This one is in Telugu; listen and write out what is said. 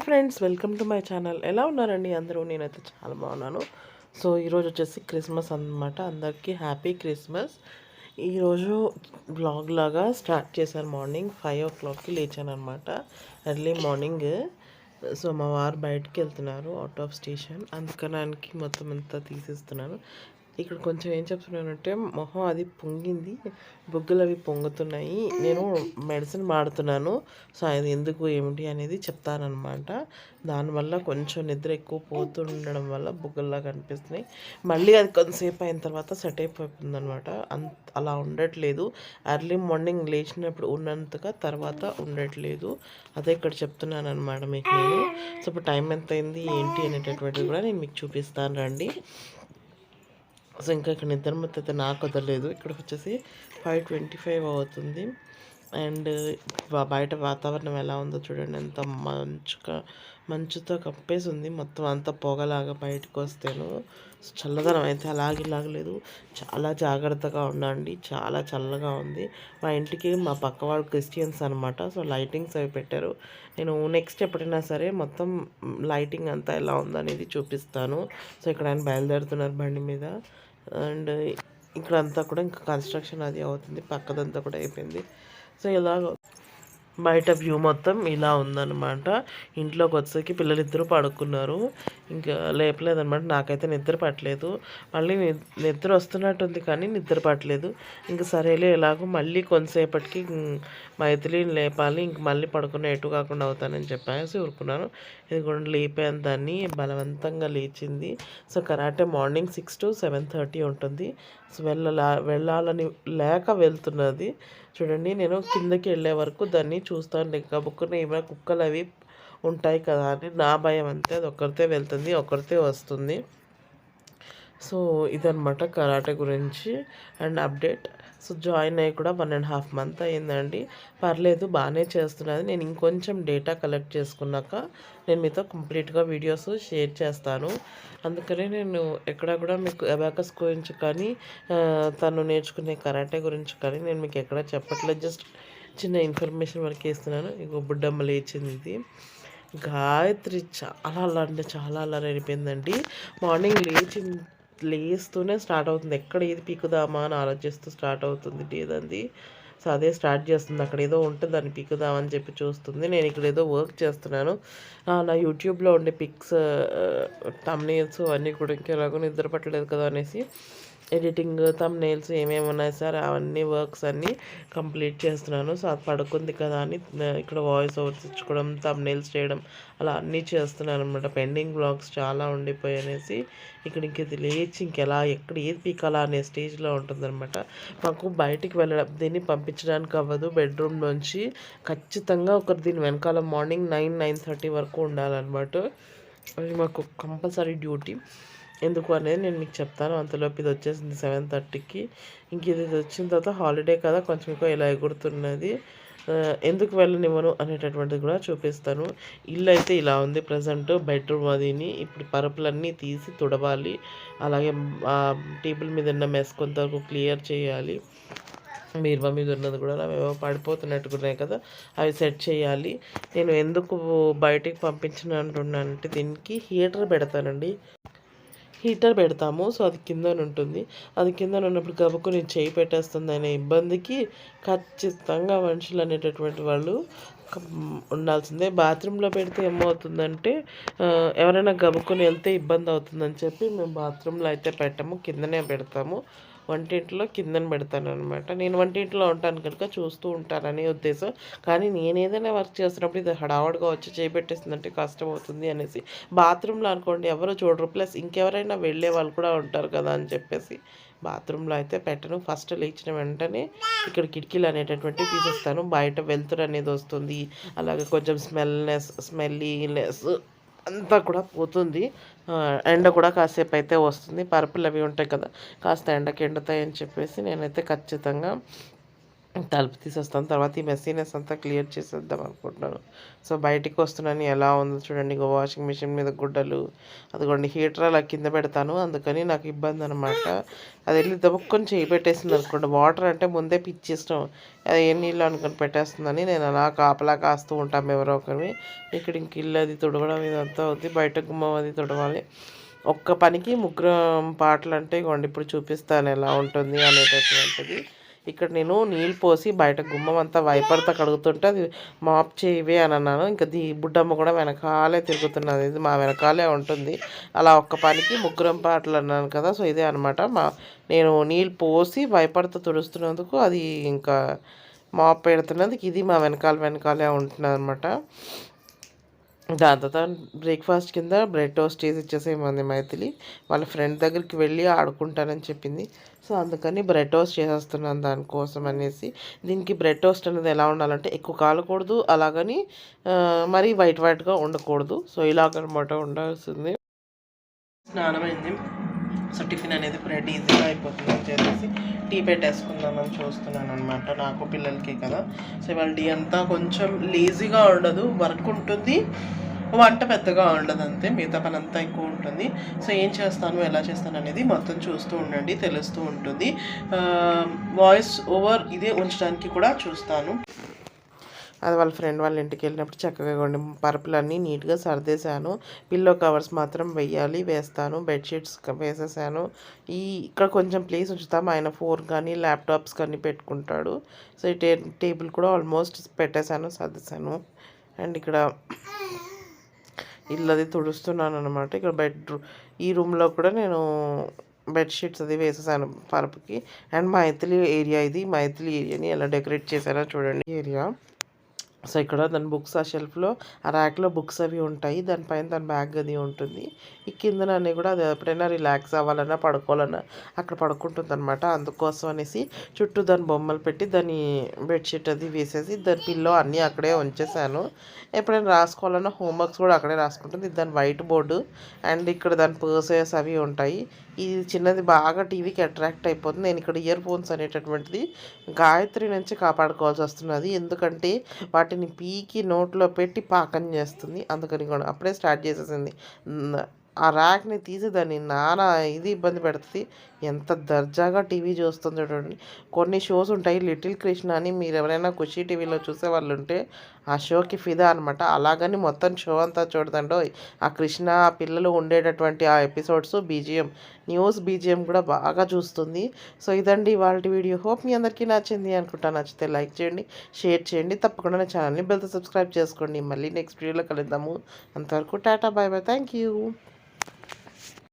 Hi friends welcome to my channel. ఎలా ఉన్నారండి అందరూ? నేనైతే చాలా బాగున్నాను. సో ఈరోజు వచ్చేసి క్రిస్మస్ అనమాట అందరికీ హ్యాపీ క్రిస్మస్. ఈరోజు బ్లాగ్ లాగా స్టార్ట్ చేశాను మార్నింగ్. ఫైవ్ ఓ క్లాక్కి లేచాను అనమాట ఎర్లీ మార్నింగ్. సో మా వారు బయటికి వెళ్తున్నారు అవుట్ ఆఫ్ స్టేషన్. అందుకని మొత్తం అంతా తీసేస్తున్నాను. ఇక్కడ కొంచెం ఏం చెప్తున్నానంటే మొహం అది పొంగింది బుగ్గలు అవి పొంగుతున్నాయి. నేను మెడిసిన్ వాడుతున్నాను సో అది ఎందుకు ఏమిటి అనేది చెప్తానమాట దానివల్ల కొంచెం నిద్ర ఎక్కువ పోతుండడం వల్ల బొగ్గుల్లా కనిపిస్తున్నాయి. మళ్ళీ అది కొంతసేపు అయిన తర్వాత సెట్ అయిపోతుంది అనమాట అంత అలా ఉండట్లేదు. ఎర్లీ మార్నింగ్ లేచినప్పుడు ఉన్నంతగా తర్వాత ఉండట్లేదు. అదే ఇక్కడ చెప్తున్నాను అనమాట మీకు నేను. సో ఇప్పుడు టైం ఎంత అయింది ఏంటి అనేటటువంటిది కూడా నేను మీకు చూపిస్తాను రండి. సో ఇంకా ఇక్కడ నిద్ర మత్తు అయితే నాకు వదలలేదు ఇక్కడ వచ్చేసి ఫైవ్ ట్వంటీ ఫైవ్ అవుతుంది. అండ్ బయట వాతావరణం ఎలా ఉందో చూడండి. ఎంత మంచుగా మంచుతో కప్పేసి ఉంది మొత్తం అంతా పొగలాగా బయటకు వస్తేను. చల్లదనం అయితే అలాగే లాగలేదు. చాలా జాగ్రత్తగా ఉండండి. చాలా చల్లగా ఉంది. మా ఇంటికి మా పక్క వాళ్ళు క్రిస్టియన్స్ అనమాట సో లైటింగ్స్ అవి పెట్టారు. నేను నెక్స్ట్ ఎప్పుడైనా సరే మొత్తం లైటింగ్ అంతా ఎలా ఉందనేది చూపిస్తాను. సో ఇక్కడ ఆయన బయలుదేరుతున్నారు బండి మీద. అండ్ ఇక్కడ అంతా కూడా ఇంకా కన్స్ట్రక్షన్ అది అవుతుంది. పక్కదంతా కూడా అయిపోయింది. సో ఇలాగ బయట వ్యూ మొత్తం ఇలా ఉందన్నమాట. ఇంట్లోకి వచ్చేసరికి పిల్లలిద్దరూ పడుకున్నారు. ఇంకా లేపలేదన్నమాట. నాకైతే నిద్ర పట్టలేదు. మళ్ళీ నిద్ర వస్తున్నట్టుంది కానీ నిద్ర పట్టలేదు. ఇంకా సరేలే ఎలాగో మళ్ళీ కొంతసేపటికి మైథిలిని లేపాలి. ఇంక మళ్ళీ పడుకునే ఎటు కాకుండా అవుతానని చెప్పేసి ఊరుకున్నాను. ఇది కూడా లేపాను దాన్ని. బలవంతంగా లేచింది. So karate morning six to seven thirty ఉంటుంది. సో వెళ్ళలా వెళ్ళాలని లేక వెళ్తున్నది. చూడండి నేను కిందకి వెళ్ళే వరకు దాన్ని చూస్తాను. గబుక్కున ఏమైనా కుక్కలు అవి ఉంటాయి కదా అని నా భయం అంతే. అది ఒక్కరితే వెళ్తుంది ఒక్కరితే వస్తుంది. సో ఇదనమాట కరాటే గురించి. And update. సో జాయిన్ అయ్యి కూడా వన్ అండ్ హాఫ్ మంత్ అయ్యిందండి పర్లేదు బాగానే చేస్తున్నది. నేను ఇంకొంచెం డేటా కలెక్ట్ చేసుకున్నాక నేను మీతో కంప్లీట్గా వీడియోస్ షేర్ చేస్తాను. అందుకనే నేను ఎక్కడ కూడా మీకు అబాకస్ గురించి కానీ తను నేర్చుకునే కరాటే గురించి కానీ నేను మీకు ఎక్కడ చెప్పట్లేదు. జస్ట్ చిన్న ఇన్ఫర్మేషన్ వరకు ఇస్తున్నాను. ఇంకో బుడ్డమ్మ లేచింది. ఇది గాయత్రి చాలా అలా అంటే చాలా అలా అయిపోయిందండి. మార్నింగ్ లేచి లేస్తూనే స్టార్ట్ అవుతుంది. ఎక్కడ ఏది పీకుదామా అని ఆలోచిస్తూ స్టార్ట్ అవుతుంది ఏదంది సో అదే స్టార్ట్ చేస్తుంది. అక్కడ ఏదో ఉంటే దాన్ని పీకుదామని చెప్పి చూస్తుంది. నేను ఇక్కడ ఏదో వర్క్ చేస్తున్నాను. నా యూట్యూబ్లో ఉండే పిక్స్ టమ్నేల్స్ అన్నీ కూడా ఇంకెలాగో నిద్ర పట్టలేదు కదా అనేసి ఎడిటింగ్ తమ్ నెయిల్స్ ఏమేమి ఉన్నాయి సార్? అవన్నీ వర్క్స్ అన్నీ కంప్లీట్ చేస్తున్నాను. సో అది పడుకుంది కదా అని ఇక్కడ వాయిస్ ఓవర్స్ ఇచ్చుకోవడం తమ్ నెయిల్స్ చేయడం అలా అన్నీ చేస్తున్నాను అనమాట పెండింగ్ బ్లాగ్స్ చాలా ఉండిపోయి అనేసి ఇక్కడ ఇంక లేచి ఇంకెలా ఎక్కడ ఏది పీకాలా అనే స్టేజ్లో ఉంటుందన్నమాట. మాకు బయటికి వెళ్ళడం దీన్ని పంపించడానికి అవ్వదు. బెడ్రూమ్ నుంచి ఖచ్చితంగా ఒకరు దీని వెనకాల మార్నింగ్ నైన్ నైన్ థర్టీ వరకు ఉండాలన్నమాట. అది మాకు కంపల్సరీ డ్యూటీ ఎందుకు అనేది నేను మీకు చెప్తాను. అంతలోపు ఇది వచ్చేసింది సెవెన్ థర్టీకి ఇంక ఇది వచ్చిన తర్వాత హాలిడే కదా కొంచెం ఎక్కువ ఇలా ఎగురుతున్నది. ఎందుకు వెళ్ళనివ్వను అనేటటువంటిది కూడా చూపిస్తాను. ఇల్లు అయితే ఇలా ఉంది ప్రజెంట్ బెడ్రూమ్ అదిని. ఇప్పుడు పరుపులన్నీ తీసి తుడవాలి. అలాగే టేబుల్ మీద ఉన్న మెస్ కొంతవరకు క్లియర్ చేయాలి. బీరువా మీద ఉన్నది కూడా మేము పడిపోతున్నట్టుకున్నాయి కదా అవి సెట్ చేయాలి. నేను ఎందుకు బయటికి పంపించిన అంటున్నానంటే దీనికి హీటర్ పెడతానండి. హీటర్ పెడతాము. సో అది కింద ఉంటుంది అది కింద ఉన్నప్పుడు గబుక్కుని చేయి పెట్టేస్తుంది అనే ఇబ్బందికి ఖచ్చితంగా మనుషులు అనేటటువంటి వాళ్ళు ఉండాల్సిందే. బాత్రూంలో పెడితే ఏమవుతుందంటే ఎవరైనా గబుకుని వెళ్తే ఇబ్బంది అవుతుందని చెప్పి మేము బాత్రూంలో అయితే పెట్టము. కిందనే పెడతాము. వంటింట్లో కిందన పెడతాను అనమాట నేను వంటింట్లో ఉంటాను కనుక చూస్తూ ఉంటాననే ఉద్దేశం. కానీ నేను ఏదైనా వర్క్ చేస్తున్నప్పుడు ఇది హడావడిగా వచ్చి చేపెట్టేసిందంటే కష్టం అవుతుంది అనేసి. బాత్రూంలో అనుకోండి ఎవరు చూడరు. ప్లస్ ఇంకెవరైనా వెళ్ళే వాళ్ళు కూడా ఉంటారు కదా అని చెప్పేసి. బాత్రూంలో అయితే పెట్టను. ఫస్ట్ లేచిన వెంటనే ఇక్కడ కిటికీలు అనేటటువంటి తీసేస్తాను. బయట వెళ్తురు అనేది వస్తుంది. అలాగే కొంచెం స్మెల్నెస్ స్మెల్లీనెస్ అంతా కూడా పోతుంది. ఎండ కూడా కాసేపు అయితే వస్తుంది. పరుపులు అవి ఉంటాయి కదా కాస్త ఎండకి ఎండుతాయని చెప్పేసి నేనైతే ఖచ్చితంగా తలుపు తీసేస్తాను. తర్వాత ఈ మెస్సీనెస్ అంతా క్లియర్ చేసేద్దాం అనుకుంటున్నాను. సో బయటికి వస్తున్నాను. ఎలా ఉందో చూడండి. ఇగో వాషింగ్ మిషన్ మీద గుడ్డలు అదిగోండి హీటర్ అలా కింద పెడతాను. అందుకని నాకు ఇబ్బంది అనమాట అది వెళ్ళి దబుక్కొని చేయి పెట్టేసింది అనుకోండి. వాటర్ అంటే ముందే పిచ్చేస్తాం అది ఏ నీళ్ళు అనుకొని పెట్టేస్తుందని నేను అలా కాపలా కాస్తూ ఉంటాం ఎవరో ఒకరిని. ఇక్కడ ఇంక ఇల్లు అది తుడవడం ఇదంతా ఉంది బయట గుమ్మం అది తుడవాలి. ఒక్క పనికి ముగ్గురం పాటలు అంటే ఇగోండి ఇప్పుడు చూపిస్తాను ఎలా ఉంటుంది అనేటటువంటిది. ఇక్కడ నేను నీళ్ళు పోసి బయట గుమ్మం అంతా వైపర్తో కడుగుతుంటే అది మాప్ చేయవే అని అన్నాను. ఇంకా దీ బుడ్డమ్మ కూడా వెనకాలే తిరుగుతున్నది. ఇది మా వెనకాలే ఉంటుంది. అలా ఒక్క పనికి ముగ్గురం పాటలు అన్నాను కదా. సో ఇదే అనమాట మా నేను నీళ్ళు పోసి వైపర్తో తుడుస్తున్నందుకు అది ఇంకా మాప్ పెడుతున్నందుకు ఇది మా వెనకాల వెనకాలే ఉంటుంది అనమాట దాని తర్వాత బ్రేక్ఫాస్ట్ కింద బ్రెడ్ టోస్ట్ చేసి ఇచ్చేసేమంది మైథిలి. వాళ్ళ ఫ్రెండ్ దగ్గరికి వెళ్ళి ఆడుకుంటానని చెప్పింది. సో అందుకని బ్రెడ్ టోస్ట్ చేసేస్తున్నాను దానికోసం అనేసి. దీనికి బ్రెడ్ టోస్ట్ అనేది ఎలా ఉండాలంటే ఎక్కువ కాలకూడదు అలాగని మరీ వైట్ వైట్గా ఉండకూడదు. సో ఇలాగనమాట ఉండాల్సింది. స్నానమైంది సో టిఫిన్ అనేది బ్రెడ్ ఈజీగా అయిపోతుంది అని చెప్పేసి టీ పెట్టేసుకుందామని చూస్తున్నాను అనమాట నాకు పిల్లలకి కదా. సో ఇవాళ టీ అంతా కొంచెం లేజీగా ఉండదు వర్క్ ఉంటుంది వంట పెద్దగా ఉండదు అంతే మిగతా పని అంతా ఎక్కువ ఉంటుంది. సో ఏం చేస్తాను ఎలా చేస్తాను అనేది మొత్తం చూస్తూ ఉండండి తెలుస్తూ ఉంటుంది. వాయిస్ ఓవర్ ఇదే ఉంచడానికి కూడా చూస్తాను. అది వాళ్ళ ఫ్రెండ్ వాళ్ళ ఇంటికి వెళ్ళినప్పుడు చక్కగా కొన్ని పరుపులన్నీ నీట్గా సర్దేశాను. పిల్లో కవర్స్ మాత్రం వెయ్యాలి వేస్తాను బెడ్షీట్స్ వేసేసాను. ఈ ఇక్కడ కొంచెం ప్లేస్ ఉంచుతాం. ఆయన ఫోన్ కానీ ల్యాప్టాప్స్ కానీ పెట్టుకుంటాడు. సో ఈ టే టేబుల్ కూడా ఆల్మోస్ట్ పెట్టేశాను సర్దేశాను. అండ్ ఇక్కడ ఇల్లు అది తుడుస్తున్నాను అనమాట ఇక్కడ బెడ్ ఈ రూమ్లో కూడా నేను బెడ్షీట్స్ అది వేసేసాను పరుపుకి. అండ్ మైథిలి ఏరియా ఇది. మైథిలి ఏరియాని ఎలా డెకరేట్ చేశారో చూడండి. ఏరియా. సో ఇక్కడ దాని బుక్స్ ఆ షెల్ఫ్లో ఆ ర్యాక్లో బుక్స్ అవి ఉంటాయి. దానిపైన దాని బ్యాగ్ అది ఉంటుంది. ఈ కిందనన్నీ కూడా అది ఎప్పుడైనా రిలాక్స్ అవ్వాలన్నా పడుకోవాలన్నా అక్కడ పడుకుంటుంది అనమాట అందుకోసం అనేసి చుట్టూ దాని బొమ్మలు పెట్టి దాని బెడ్షీట్ అది వేసేసి దాని పిల్లో అన్నీ అక్కడే ఉంచేసాను. ఎప్పుడైనా రాసుకోవాలన్నా హోంవర్క్స్ కూడా అక్కడే రాసుకుంటుంది. దాని వైట్ బోర్డు అండ్ ఇక్కడ దాని పర్సెస్ అవి ఉంటాయి. ఇది చిన్నది బాగా టీవీకి అట్రాక్ట్ అయిపోతుంది. నేను ఇక్కడ ఇయర్ ఫోన్స్ అనేటటువంటిది గాయత్రి నుంచి కాపాడుకోవాల్సి వస్తున్నది. ఎందుకంటే వాటి వాటిని పీకి నోట్లో పెట్టి పాకం చేస్తుంది. అందుకని కూడా అప్పుడే స్టార్ట్ చేసేసింది. ఆ ర్యాక్ని తీసి దాన్ని నానా ఇది ఇబ్బంది పెడుతుంది. ఎంత దర్జాగా టీవీ చూస్తుంది చూడండి. కొన్ని షోస్ ఉంటాయి. లిటిల్ కృష్ణ అని మీరు ఎవరైనా ఖుషి టీవీలో చూసే వాళ్ళు ఉంటే ఆ షోకి ఫిదా అనమాట అలాగని మొత్తం షో అంతా చూడదండో. ఆ కృష్ణ ఆ పిల్లలు ఉండేటటువంటి ఆ ఎపిసోడ్స్ బీజిఎం న్యూస్ బీజిఎం కూడా బాగా చూస్తుంది. సో ఇదండి వాళ్ళ వీడియో. హోప్ మీ అందరికీ నచ్చింది అనుకుంటా. నచ్చితే లైక్ చేయండి షేర్ చేయండి. తప్పకుండా నా ఛానల్ని బెల్తో సబ్స్క్రైబ్ చేసుకోండి. మళ్ళీ నెక్స్ట్ వీడియోలో కలుద్దాము. అంతవరకు tata bye bye. Thank you.